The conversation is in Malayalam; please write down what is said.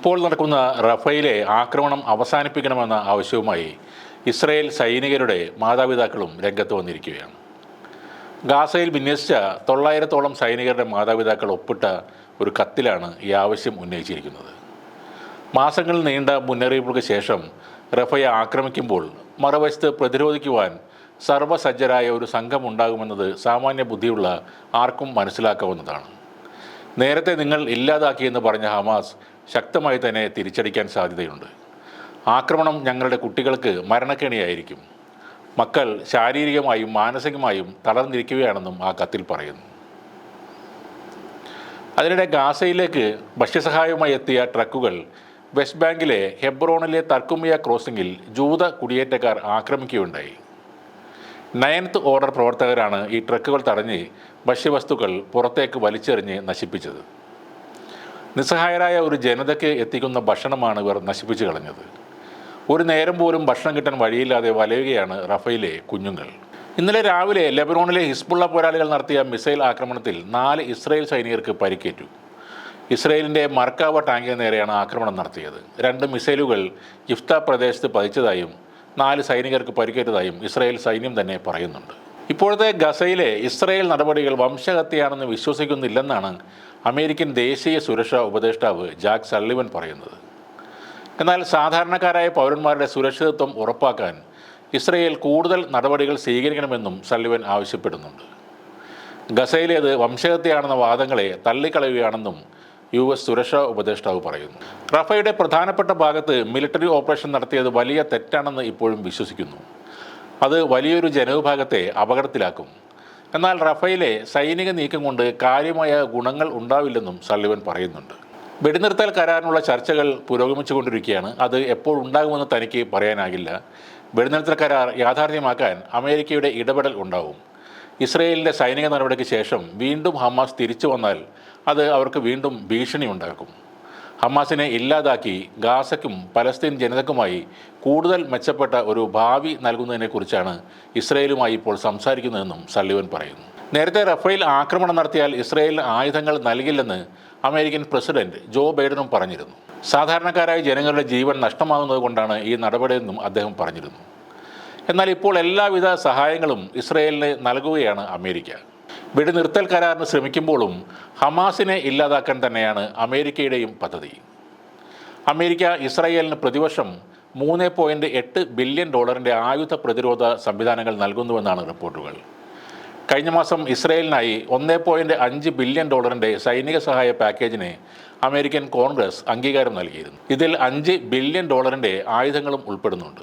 ഇപ്പോൾ നടക്കുന്ന റഫയിലെ ആക്രമണം അവസാനിപ്പിക്കണമെന്ന ആവശ്യവുമായി ഇസ്രയേൽ സൈനികരുടെ മാതാപിതാക്കളും രംഗത്ത് വന്നിരിക്കുകയാണ്. ഗാസയിൽ വിന്യസിച്ച തൊള്ളായിരത്തോളം സൈനികരുടെ മാതാപിതാക്കൾ ഒപ്പിട്ട ഒരു കത്തിലാണ് ഈ ആവശ്യം ഉന്നയിച്ചിരിക്കുന്നത്. മാസങ്ങൾ നീണ്ട മുന്നറിയിപ്പുകൾക്ക് ശേഷം റഫയെ ആക്രമിക്കുമ്പോൾ മറുവശത്ത് പ്രതിരോധിക്കുവാൻ സർവസജ്ജരായ ഒരു സംഘം ഉണ്ടാകുമെന്നത് സാമാന്യ ബുദ്ധിയുള്ള ആർക്കും മനസ്സിലാക്കാവുന്നതാണ്. നേരത്തെ നിങ്ങൾ ഇല്ലാതാക്കിയെന്ന് പറഞ്ഞ ഹമാസ് ശക്തമായി തന്നെ തിരിച്ചടിക്കാൻ സാധ്യതയുണ്ട്. ആക്രമണം ഞങ്ങളുടെ കുട്ടികൾക്ക് മരണക്കെണിയായിരിക്കും. മക്കൾ ശാരീരികമായും മാനസികമായും തളർന്നിരിക്കുകയാണെന്നും ആ കത്തിൽ പറയുന്നു. അതിനിടെ ഗാസയിലേക്ക് ഭക്ഷ്യസഹായവുമായി എത്തിയ ട്രക്കുകൾ വെസ്റ്റ് ബാങ്കിലെ ഹെബ്രോണിലെ തർക്കുമിയ ക്രോസിംഗിൽ ജൂത കുടിയേറ്റക്കാർ ആക്രമിക്കുകയുണ്ടായി. നയൻത്ത് ഓർഡർ പ്രവർത്തകരാണ് ഈ ട്രക്കുകൾ തടഞ്ഞ് ഭക്ഷ്യവസ്തുക്കൾ പുറത്തേക്ക് വലിച്ചെറിഞ്ഞ് നശിപ്പിച്ചത്. നിസ്സഹായരായ ഒരു ജനതയ്ക്ക് എത്തിക്കുന്ന ഭക്ഷണമാണ് ഇവർ നശിപ്പിച്ചു കളഞ്ഞത്. ഒരു നേരം പോലും ഭക്ഷണം കിട്ടാൻ വഴിയില്ലാതെ വലയുകയാണ് റഫയിലെ കുഞ്ഞുങ്ങൾ. ഇന്നലെ രാവിലെ ലെബനോണിലെ ഹിസ്ബുള്ള പോരാളികൾ നടത്തിയ മിസൈൽ ആക്രമണത്തിൽ നാല് ഇസ്രയേൽ സൈനികർക്ക് പരിക്കേറ്റു. ഇസ്രയേലിന്റെ മർക്കാവ ടാങ്കിന് നേരെയാണ് ആക്രമണം നടത്തിയത്. രണ്ട് മിസൈലുകൾ ഇഫ്ത പ്രദേശത്ത് പതിച്ചതായും നാല് സൈനികർക്ക് പരിക്കേറ്റതായും ഇസ്രയേൽ സൈന്യം തന്നെ പറയുന്നുണ്ട്. ഇപ്പോഴത്തെ ഗസയിലെ ഇസ്രയേൽ നടപടികൾ വംശഹത്യയാണെന്ന് വിശ്വസിക്കുന്നില്ലെന്നാണ് അമേരിക്കൻ ദേശീയ സുരക്ഷാ ഉപദേഷ്ടാവ് ജാക്ക് സള്ളിവൻ പറയുന്നത്. എന്നാൽ സാധാരണക്കാരായ പൗരന്മാരുടെ സുരക്ഷിതത്വം ഉറപ്പാക്കാൻ ഇസ്രയേൽ കൂടുതൽ നടപടികൾ സ്വീകരിക്കണമെന്നും സള്ളിവൻ ആവശ്യപ്പെടുന്നുണ്ട്. ഗസയിലേത് വംശഹത്യയാണെന്ന വാദങ്ങളെ തള്ളിക്കളയുകയാണെന്നും യു എസ് സുരക്ഷാ ഉപദേഷ്ടാവ് പറയുന്നു. റഫയുടെ പ്രധാനപ്പെട്ട ഭാഗത്ത് മിലിറ്ററി ഓപ്പറേഷൻ നടത്തിയത് വലിയ തെറ്റാണെന്ന് ഇപ്പോഴും വിശ്വസിക്കുന്നു. അത് വലിയൊരു ജനവിഭാഗത്തെ അപകടത്തിലാക്കും. എന്നാൽ റഫേലെ സൈനിക നീക്കം കൊണ്ട് കാര്യമായ ഗുണങ്ങൾ ഉണ്ടാവില്ലെന്നും സള്ളിവൻ പറയുന്നുണ്ട്. വെടിനിർത്തൽ കരാറിനുള്ള ചർച്ചകൾ പുരോഗമിച്ചുകൊണ്ടിരിക്കുകയാണ്. അത് എപ്പോൾ ഉണ്ടാകുമെന്ന് തനിക്ക് പറയാനാകില്ല. വെടിനിർത്തൽ കരാർ യാഥാർത്ഥ്യമാക്കാൻ അമേരിക്കയുടെ ഇടപെടൽ ഉണ്ടാവും. ഇസ്രയേലിന്റെ സൈനിക നടപടിക്ക് ശേഷം വീണ്ടും ഹമാസ് തിരിച്ചു വന്നാൽ അത് അവർക്ക് വീണ്ടും ഭീഷണി ഉണ്ടാക്കും. ഹമാസിനെ ഇല്ലാതാക്കി ഗാസയ്ക്കും പലസ്തീൻ ജനതയ്ക്കുമായി കൂടുതൽ മെച്ചപ്പെട്ട ഒരു ഭാവി നൽകുന്നതിനെക്കുറിച്ചാണ് ഇസ്രയേലുമായി ഇപ്പോൾ സംസാരിക്കുന്നതെന്നും സള്ളിവൻ പറയുന്നു. നേരത്തെ റഫേൽ ആക്രമണം നടത്തിയാൽ ഇസ്രയേലിന് ആയുധങ്ങൾ നൽകില്ലെന്ന് അമേരിക്കൻ പ്രസിഡന്റ് ജോ ബൈഡനും പറഞ്ഞിരുന്നു. സാധാരണക്കാരായ ജനങ്ങളുടെ ജീവൻ നഷ്ടമാകുന്നതുകൊണ്ടാണ് ഈ നടപടിയെന്നും അദ്ദേഹം പറഞ്ഞിരുന്നു. എന്നാൽ ഇപ്പോൾ എല്ലാവിധ സഹായങ്ങളും ഇസ്രയേലിന് നൽകുകയാണ് അമേരിക്ക. വെടിനിർത്തൽ കരാറിന് ശ്രമിക്കുമ്പോഴും ഹമാസിനെ ഇല്ലാതാക്കാൻ തന്നെയാണ് അമേരിക്കയുടെയും പദ്ധതി. അമേരിക്ക ഇസ്രായേലിന് പ്രതിവർഷം മൂന്ന് പോയിന്റ് എട്ട് ബില്യൺ ഡോളറിന്റെ ആയുധ പ്രതിരോധ സംവിധാനങ്ങൾ നൽകുന്നുവെന്നാണ് റിപ്പോർട്ടുകൾ. കഴിഞ്ഞ മാസം ഇസ്രായേലിനായി ഒന്ന് പോയിന്റ് അഞ്ച് ബില്യൺ ഡോളറിന്റെ സൈനിക സഹായ പാക്കേജിന് അമേരിക്കൻ കോൺഗ്രസ് അംഗീകാരം നൽകിയിരുന്നു. ഇതിൽ അഞ്ച് ബില്യൺ ഡോളറിന്റെ ആയുധങ്ങളും ഉൾപ്പെടുന്നുണ്ട്.